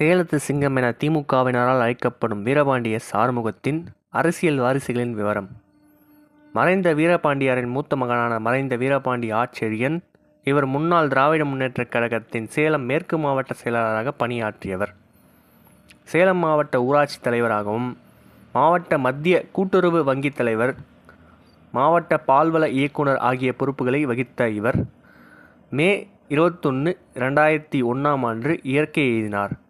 சேலத்து சிங்கம் என திமுகவினரால் அழைக்கப்படும் வீரபாண்டிய சார்முகத்தின் அரசியல் வாரிசுகளின் விவரம். மறைந்த வீரபாண்டியாரின் மூத்த மகனான மறைந்த வீரபாண்டி ஆச்சரியன் இவர் முன்னாள் திராவிட முன்னேற்றக் கழகத்தின் சேலம் மேற்கு மாவட்ட செயலாளராக பணியாற்றியவர். சேலம் மாவட்ட ஊராட்சி தலைவராகவும் மாவட்ட மத்திய கூட்டுறவு வங்கித் தலைவர் மாவட்ட பால்வள இயக்குனர் ஆகிய பொறுப்புகளை வகித்த இவர் மே இருபத்தொன்று ரெண்டாயிரத்தி ஒன்றாம் ஆண்டு இயற்கை எழுதினார்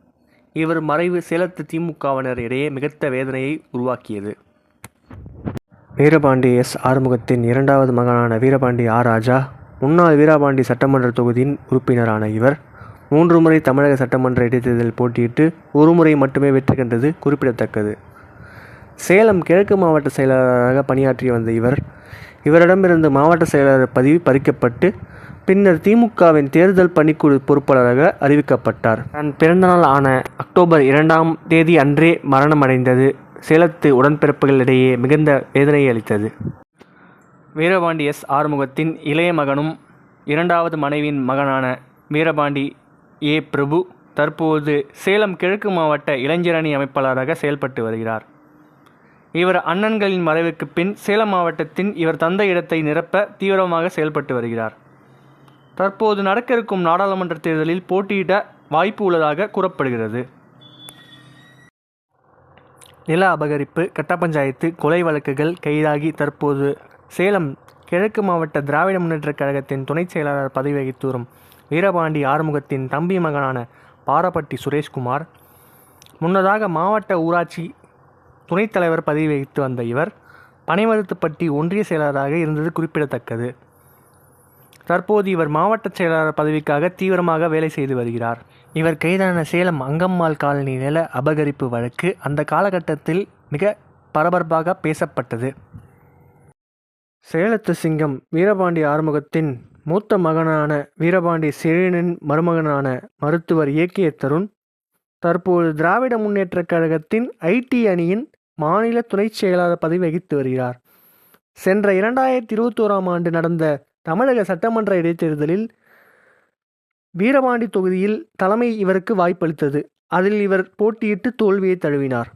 இவர் மறைவு சேலத்து திமுகவினர் இடையே மிகுந்த வேதனையை உருவாக்கியது. வீரபாண்டி எஸ். ஆறுமுகத்தின் இரண்டாவது மகனான வீரபாண்டி ஆர். ராஜா முன்னாள் வீரபாண்டி சட்டமன்ற தொகுதியின் உறுப்பினரான இவர் மூன்று முறை தமிழக சட்டமன்ற இடைத்தேர்தலில் போட்டியிட்டு ஒரு முறை மட்டுமே வெற்றி கண்டது குறிப்பிடத்தக்கது. சேலம் கிழக்கு மாவட்ட செயலாளராக பணியாற்றி வந்த இவர் இவரிடமிருந்து மாவட்ட செயலாளர் பதவி பறிக்கப்பட்டு பின்னர் திமுகவின் தேர்தல் பணிக்குழு பொறுப்பாளராக அறிவிக்கப்பட்டார். தன் பிறந்தநாள் ஆன அக்டோபர் இரண்டாம் தேதி அன்றே மரணமடைந்தது. சேலத்து உடன்பிறப்புகளிடையே மிகுந்த வேதனையை அளித்தது. வீரபாண்டி எஸ். ஆறுமுகத்தின் இளைய மகனும் இரண்டாவது மனைவியின் மகனான வீரபாண்டி ஏ. பிரபு தற்போது சேலம் கிழக்கு மாவட்ட இளைஞரணி அமைப்பாளராக செயல்பட்டு வருகிறார். இவர் அண்ணன்களின் மறைவுக்கு பின் சேலம் மாவட்டத்தின் இவர் தந்த இடத்தை நிரப்ப தீவிரமாக செயல்பட்டு வருகிறார். தற்போது நடக்க இருக்கும் நாடாளுமன்ற தேர்தலில் போட்டியிட வாய்ப்பு உள்ளதாக கூறப்படுகிறது. நில அபகரிப்பு கட்ட பஞ்சாயத்து கொலை வழக்குகள் கைதாகி தற்போது சேலம் கிழக்கு மாவட்ட திராவிட முன்னேற்றக் கழகத்தின் துணைச் செயலாளர் பதவி வகித்து வரும் வீரபாண்டி ஆறுமுகத்தின் தம்பி மகனான பாரப்பட்டி சுரேஷ்குமார் முன்னதாக மாவட்ட ஊராட்சி துணைத் தலைவர் பதவி வகித்து வந்த இவர் பனைமருத்துப்பட்டி ஒன்றிய செயலாளராக இருந்தது குறிப்பிடத்தக்கது. தற்போது இவர் மாவட்ட செயலாளர் பதவிக்காக தீவிரமாக வேலை செய்து வருகிறார். இவர் கைதான சேலம் அங்கம்மாள் காலனி நில அபகரிப்பு வழக்கு அந்த காலகட்டத்தில் மிக பரபரப்பாக பேசப்பட்டது. சேலத்து சிங்கம் வீரபாண்டி ஆறுமுகத்தின் மூத்த மகனான வீரபாண்டி சிறீனின் மருமகனான மருத்துவர் இயக்கிய தருண் தற்போது திராவிட முன்னேற்றக் கழகத்தின் ஐடி அணியின் மாநில துணைச் செயலாளர் பதவி வகித்து வருகிறார். சென்ற இரண்டாயிரத்தி இருபத்தோராம் ஆண்டு நடந்த தமிழக சட்டமன்ற இடைத்தேர்தலில் வீரபாண்டி தொகுதியில் தலைமை இவருக்கு வாய்ப்பளித்தது. அதில் இவர் போட்டியிட்டு தோல்வியை தழுவினார்.